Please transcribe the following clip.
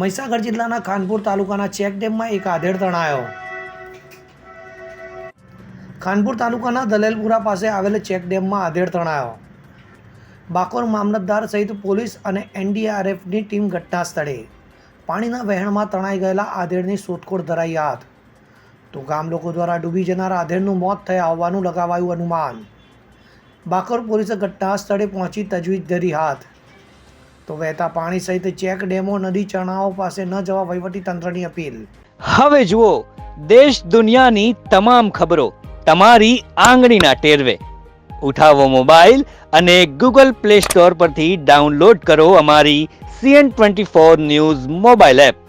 મહીસાગર જિલ્લાના ખાનપુર તાલુકાના ચેક ડેમમાં એક આધેડ તણાયો. ખાનપુર તાલુકાના દલેલપુરા પાસે આવેલ ચેક ડેમમાં આધેડ તણાયો. બાકોર મામલતદાર સહિત પોલીસ અને એનડીઆરએફની ટીમ ઘટના સ્થળે. પાણીના વહેણમાં તણાઈ ગયેલા આધેડની શોધખોળ ધરાઈ હાથ તો ગામ લોકો દ્વારા ડૂબી જનાર આધેડનું મોત થયા હોવાનું લગાવાયું અનુમાન. બાકોર પોલીસે ઘટના સ્થળે પહોંચી તજવીજ ધરી હાથ. તો વહેતા પાણી સહિત ચેક ડેમો, નદી ચણાઓ પાસે ન જવા વહીવટી તંત્રની અપીલ. હવે જુઓ, દેશ દુનિયાની તમામ ખબરો તમારી આંગળીના ટેરવે. ઉઠાવો મોબાઈલ અને ગૂગલ પ્લે સ્ટોર પરથી ડાઉનલોડ કરો અમારી CN twenty four news mobile app.